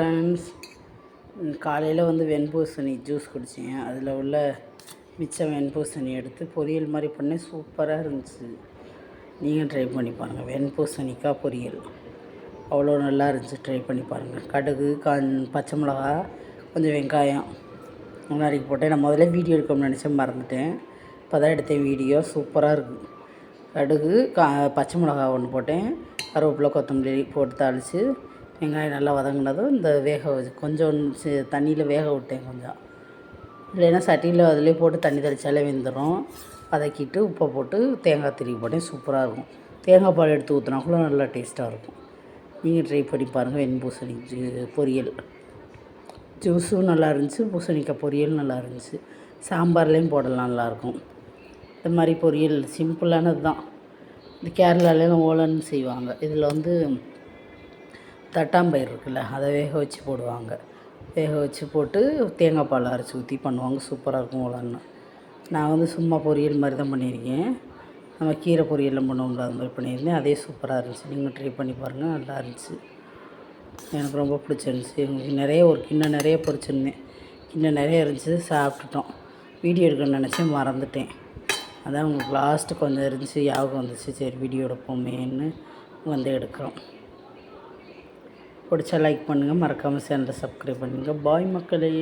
Friends காலையில் வந்து வெண்பூசணி juice குடித்தேன் அதில் உள்ள மிச்சம் வெண்பூசணி எடுத்து பொரியல் மாதிரி பண்ணேன். சூப்பராக இருந்துச்சு. நீங்கள் ட்ரை பண்ணி பாருங்கள் வெண்பூசணிக்காய் பொரியல். அவ்வளோ நல்லா இருந்துச்சு. ட்ரை பண்ணி பாருங்கள் கடுகு கான் பச்சை மிளகா கொஞ்சம் வெங்காயம். முன்னாடி போட்டேன். நான் முதல்ல வீடியோ எடுக்கணும்னு நினச்சேன். மறந்துட்டேன். இப்போ தான் எடுத்தேன் வீடியோ சூப்பராக இருக்குது கடுகு கா பச்சை மிளகா ஒன்று போட்டேன். கருவேப்பிலை கொத்தமல்லி போட்டு தாளித்து வெங்காயம் நல்லா வதங்கினதும் இந்த வேக வச்சு கொஞ்சம் தண்ணியில் வேக விட்டேன் கொஞ்சம். இல்லைன்னா சட்டியில் அதுலேயே போட்டு தண்ணி தெளித்தாலே வெந்துடும் வதக்கிட்டு உப்பை போட்டு தேங்காய் திருவி போட்டேன். சூப்பராக இருக்கும். தேங்காய் பால் எடுத்து ஊற்றினா கூட நல்லா டேஸ்ட்டாக இருக்கும். நீங்கள் ட்ரை பண்ணி பாருங்கள் வெண்பூசணி ஜூ பொரியல். ஜூஸும் நல்லா இருந்துச்சு. பூசணிக்காய் பொரியல் நல்லா இருந்துச்சு. சாம்பார்லேயும் போடலாம். நல்லாயிருக்கும் இந்த மாதிரி பொரியல் சிம்பிளானது தான் இந்த கேரளாலேயும் ஓலன்னு செய்வாங்க. இதில் வந்து தட்டாம்பயிர் இருக்குல்ல அதை வேக வச்சு போடுவாங்க. வேக வச்சு போட்டு தேங்காய் பால் அரைச்சி ஊற்றி பண்ணுவாங்க. சூப்பராக இருக்கும் உலன்னு நான் வந்து சும்மா பொரியல் மாதிரி தான் பண்ணியிருக்கேன். நம்ம கீரை பொரியல்லாம் பண்ணுவோம்ல அது மாதிரி பண்ணியிருந்தேன். அதே சூப்பராக இருந்துச்சு. நீங்கள் ட்ரை பண்ணி பாருங்கள் நல்லா இருந்துச்சு. எனக்கு ரொம்ப பிடிச்சிருந்துச்சி. எங்களுக்கு நிறைய ஒரு கிண்ணம் நிறைய பொரிச்சிருந்தேன். கிண்ணம் நிறைய இருந்துச்சு. சாப்பிட்டுட்டோம். வீடியோ எடுக்கணும்னு நினச்சேன். மறந்துட்டேன். அதான் உங்களுக்கு லாஸ்ட்டு கொஞ்சம் இருந்துச்சு. ஞாபகம் வந்துச்சு. சரி வீடியோ எடுப்போமேன்னு வந்து எடுக்கிறோம். பிடிச்சா லைக் பண்ணுங்கள் மறக்காமல் சேனலை சப்ஸ்கிரைப் பண்ணுங்கள் பாய் மக்களே.